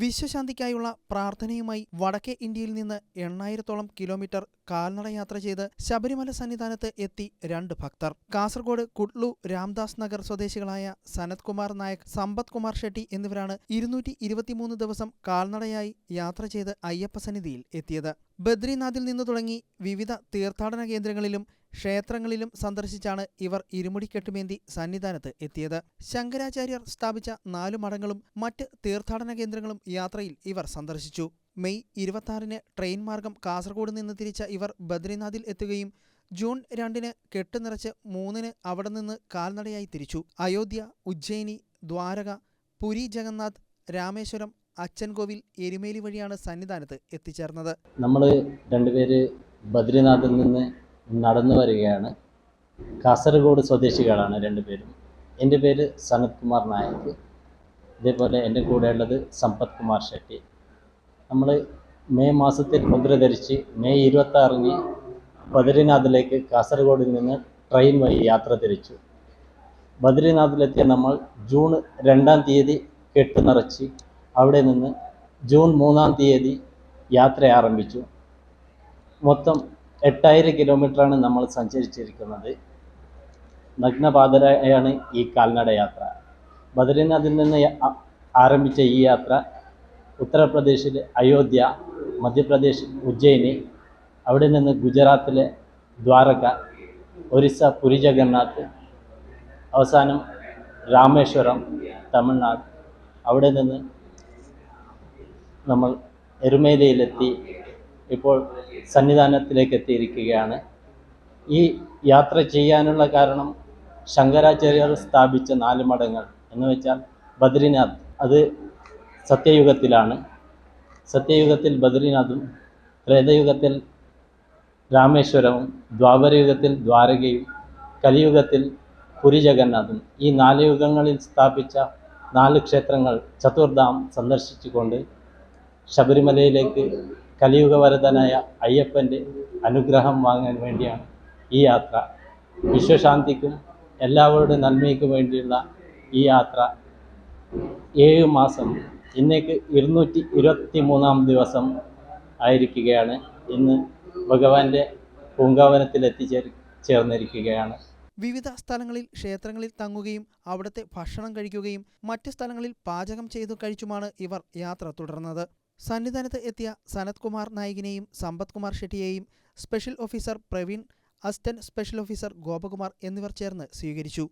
വിശ്വശാന്തിക്കായുള്ള പ്രാർത്ഥനയുമായി വടക്കേ ഇന്ത്യയിൽ നിന്ന് എണ്ണായിരത്തോളം കിലോമീറ്റർ കാൽനട യാത്ര ചെയ്ത് ശബരിമല സന്നിധാനത്ത് എത്തി രണ്ട് ഭക്തർ. കാസർഗോഡ് കുട്ലു രാംദാസ് നഗർ സ്വദേശികളായ സനത് കുമാർ നായക് സമ്പത് കുമാർ ഷെട്ടി എന്നിവരാണ് ഇരുന്നൂറ്റി ദിവസം കാൽനടയായി യാത്ര ചെയ്ത് അയ്യപ്പ സന്നിധിയിൽ എത്തിയത്. ബദ്രിനാഥിൽ നിന്ന് തുടങ്ങി വിവിധ തീർത്ഥാടന കേന്ദ്രങ്ങളിലും ക്ഷേത്രങ്ങളിലും സന്ദർശിച്ചാണ് ഇവർ ഇരുമുടിക്കെട്ടുമേന്തി സന്നിധാനത്ത് എത്തിയത്. ശങ്കരാചാര്യർ സ്ഥാപിച്ച നാലു മഠങ്ങളും മറ്റ് തീർത്ഥാടന കേന്ദ്രങ്ങളും യാത്രയിൽ ഇവർ സന്ദർശിച്ചു. മെയ് ഇരുപത്തിയാറിന് ട്രെയിൻ മാർഗം കാസർഗോഡ് നിന്ന് തിരിച്ച ഇവർ ബദ്രിനാഥിൽ എത്തുകയും ജൂൺ രണ്ടിന് കെട്ട് നിറച്ച് മൂന്നിന് അവിടെ നിന്ന് കാൽനടയായി തിരിച്ചു. അയോധ്യ ഉജ്ജയിനി ദ്വാരക പുരി ജഗന്നാഥ് രാമേശ്വരം അച്ചൻകോവിൽ എരുമേലി വഴിയാണ് സന്നിധാനത്ത് എത്തിച്ചേർന്നത്. നമ്മൾ രണ്ടുപേര് ബദ്രിനാഥിൽ നിന്ന് നടന്നു വരികയാണ്. കാസർഗോഡ് സ്വദേശികളാണ് രണ്ടുപേരും. എന്റെ പേര് സനത് കുമാർ നായക് ഇതേപോലെ എന്റെ കൂടെയുള്ളത് സമ്പത് കുമാർ ഷെട്ടി. നമ്മൾ മെയ് മാസത്തിൽ മുദ്ര ധരിച്ച് മെയ് ഇരുപത്താറിന് ബദ്രിനാഥിലേക്ക് കാസർഗോഡിൽ നിന്ന് ട്രെയിൻ വഴി യാത്ര തിരിച്ചു. ബദ്രിനാഥിലെത്തിയ നമ്മൾ ജൂൺ രണ്ടാം തീയതി കെട്ട് നിറച്ച് അവിടെ നിന്ന് ജൂൺ മൂന്നാം തീയതി യാത്ര ആരംഭിച്ചു. മൊത്തം എട്ടായിരം കിലോമീറ്ററാണ് നമ്മൾ സഞ്ചരിച്ചിരിക്കുന്നത്. നഗ്നപാതരായാണ് ഈ കാൽനട യാത്ര. ബദ്രീനാഥിൽ നിന്ന് ആരംഭിച്ച ഈ യാത്ര ഉത്തർപ്രദേശിലെ അയോധ്യ മധ്യപ്രദേശ് ഉജ്ജയിനി അവിടെ നിന്ന് ഗുജറാത്തിലെ ദ്വാരക ഒറീസ പുരി ജഗന്നാഥ് അവസാനം രാമേശ്വരം തമിഴ്നാട് അവിടെ നിന്ന് നമ്മൾ എരുമേലിയിലെത്തി ഇപ്പോൾ സന്നിധാനത്തിലേക്ക് എത്തിയിരിക്കുകയാണ് ഈ യാത്ര ചെയ്യാനുള്ള കാരണം ശങ്കരാചാര്യർ സ്ഥാപിച്ച നാല് മഠങ്ങൾ എന്ന് വെച്ചാൽ ബദ്രിനാഥ്. അത് സത്യയുഗത്തിലാണ്. സത്യയുഗത്തിൽ ബദ്രിനാഥും ത്രേതയുഗത്തിൽ രാമേശ്വരവും ദ്വാപരയുഗത്തിൽ ദ്വാരകയും കലിയുഗത്തിൽ പുരി ജഗന്നാഥും ഈ നാല് യുഗങ്ങളിൽ സ്ഥാപിച്ച നാല് ക്ഷേത്രങ്ങൾ ചതുർധാം സന്ദർശിച്ചുകൊണ്ട് ശബരിമലയിലേക്ക് കലിയുഗവരതനായ അയ്യപ്പന്റെ അനുഗ്രഹം വാങ്ങാൻ വേണ്ടിയാണ് ഈ യാത്ര. വിശ്വശാന്തിക്കും എല്ലാവരുടെ നന്മയ്ക്കും വേണ്ടിയുള്ള ഈ യാത്ര. ഏഴ് മാസം ഇന്നേക്ക് ഇരുന്നൂറ്റി ഇരുപത്തി മൂന്നാം ദിവസം ആയിരിക്കുകയാണ്. ഇന്ന് ഭഗവാന്റെ പൂങ്കാവനത്തിൽ എത്തിച്ചേർ ചേർന്നിരിക്കുകയാണ്. വിവിധ സ്ഥലങ്ങളിൽ ക്ഷേത്രങ്ങളിൽ തങ്ങുകയും അവിടുത്തെ ഭക്ഷണം കഴിക്കുകയും മറ്റ് സ്ഥലങ്ങളിൽ പാചകം ചെയ്തു കഴിച്ചുമാണ് ഇവർ യാത്ര തുടർന്നത്. സന്നിധാനത്ത് എത്തിയ സനത് കുമാർ നായികിനെയും Sampath Kumar ഷെട്ടിയെയും special officer Praveen assistant special officer Gopakumar എന്നിവർ ചേർന്ന് സ്വീകരിച്ചു.